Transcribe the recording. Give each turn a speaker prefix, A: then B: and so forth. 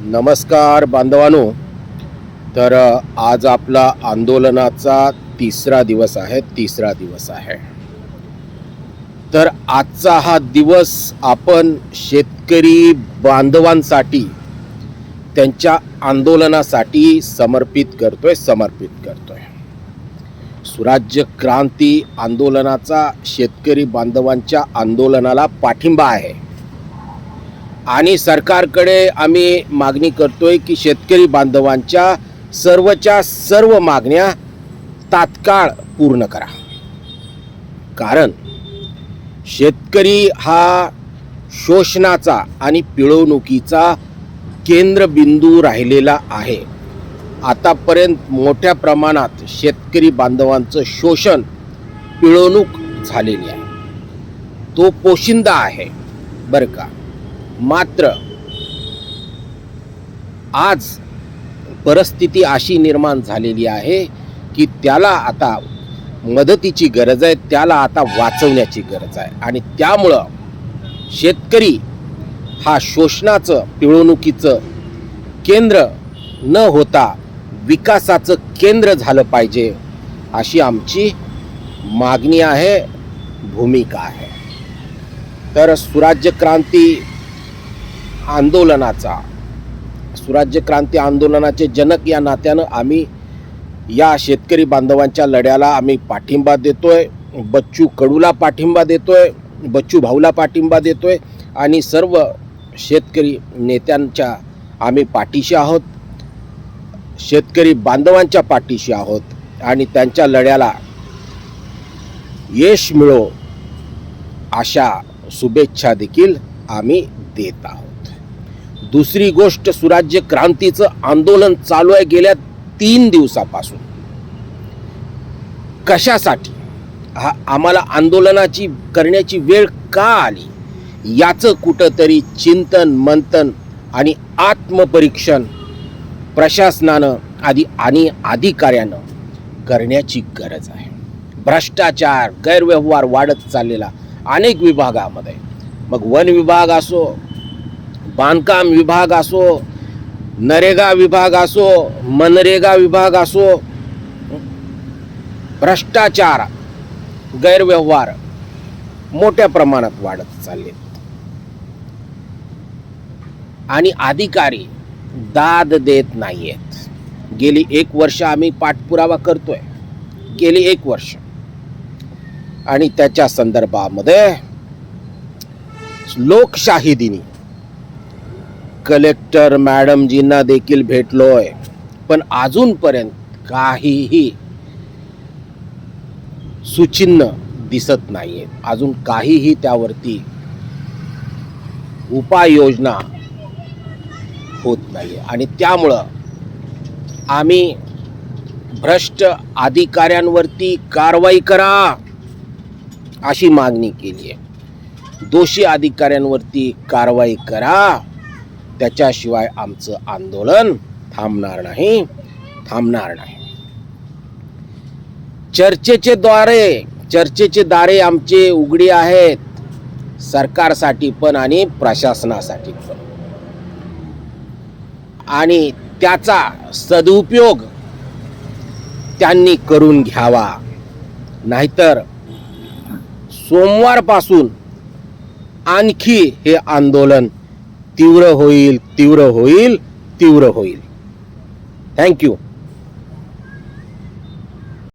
A: नमस्कार बांधवानो. तर आज आपला आंदोलनाचा तिसरा दिवस आहे तिसरा दिवस आहे. तर आजचा हा दिवस आपण शेतकरी बांधवांसाठी त्यांच्या आंदोलनासाठी समर्पित करतोय समर्पित करतोय. सुराज्य क्रांती आंदोलनाचा शेतकरी बांधवांच्या आंदोलनाला पाठिंबा आहे. आणि सरकारकडे आम्ही मागणी करतोय की शेतकरी बांधवांच्या सर्वच्या सर्व मागण्या तात्काळ पूर्ण करा. कारण शेतकरी हा शोषणाचा आणि पिळवणुकीचा केंद्रबिंदू राहिलेला आहे. आतापर्यंत मोठ्या प्रमाणात शेतकरी बांधवांचं शोषण पिळवणूक झालेली आहे. तो पोशिंदा आहे बरं का? मात्र आज परिस्थिती अशी निर्माण झालेली आहे की त्याला आता मदतीची गरज आहे त्याला आता वाचवण्याची गरज आहे. आणि त्यामुळं शेतकरी हा शोषणाचं पिळवणुकीचं केंद्र न होता विकासाचं केंद्र झालं पाहिजे अशी आमची मागणी आहे भूमिका आहे. तर सुराज्य क्रांती आंदोलनाचा सुराज्य क्रांती आंदोलनाचे जनक या नात्यानं आम्ही या शेतकरी बांधवांच्या लढ्याला आम्ही पाठिंबा देतोय. बच्चू कडूला पाठिंबा देतोय बच्चू भाऊला पाठिंबा देतोय आणि सर्व शेतकरी नेत्यांच्या आम्ही पाठीशी आहोत. शेतकरी बांधवांच्या पाठीशी आहोत आणि त्यांच्या लढ्याला यश मिळो अशा शुभेच्छा देखील आम्ही देत आहोत. दुसरी गोष्ट सुराज्य क्रांतीचं आंदोलन चालू आहे गेल्या तीन दिवसापासून. कशासाठी? हा आम्हाला आंदोलनाची करण्याची वेळ का आली? याचं कुठंतरी चिंतन मंथन आणि आत्मपरीक्षण प्रशासनानं आधी आणि अधिकाऱ्यानं करण्याची गरज आहे. भ्रष्टाचार गैरव्यवहार वाढत चाललेला अनेक विभागामध्ये. मग वन विभाग असो बांधकाम विभाग असो नरेगा विभाग असो मनरेगा विभाग असो भ्रष्टाचार गैरव्यवहार मोठ्या प्रमाणात वाढत चालले. आणि अधिकारी दाद देत नाहीयेत. गेली एक वर्ष आम्ही पाठपुरावा करतोय. गेली एक वर्ष. आणि त्याच्या संदर्भामध्ये लोकशाही दिनी कलेक्टर मॅडमजींना देखील भेटलोय. पण अजूनपर्यंत काहीही सुचिन्ह दिसत नाहीये. अजून काहीही त्यावरती उपाययोजना होत नाही आणि त्यामुळं आम्ही भ्रष्ट अधिकाऱ्यांवरती कारवाई करा अशी मागणी केली आहे दोषी अधिकाऱ्यांवरती कारवाई करा. त्याच्याशिवाय आमचं आंदोलन थांबणार नाही थांबणार नाही. चर्चेचे द्वारे चर्चेचे दारे आमचे उघडी आहेत सरकारसाठी पण आणि प्रशासनासाठी पण. आणि त्याचा सदुपयोग त्यांनी करून घ्यावा. नाहीतर सोमवारपासून आणखी हे आंदोलन तीव्र होईल तीव्र होईल तीव्र होईल. थँक्यू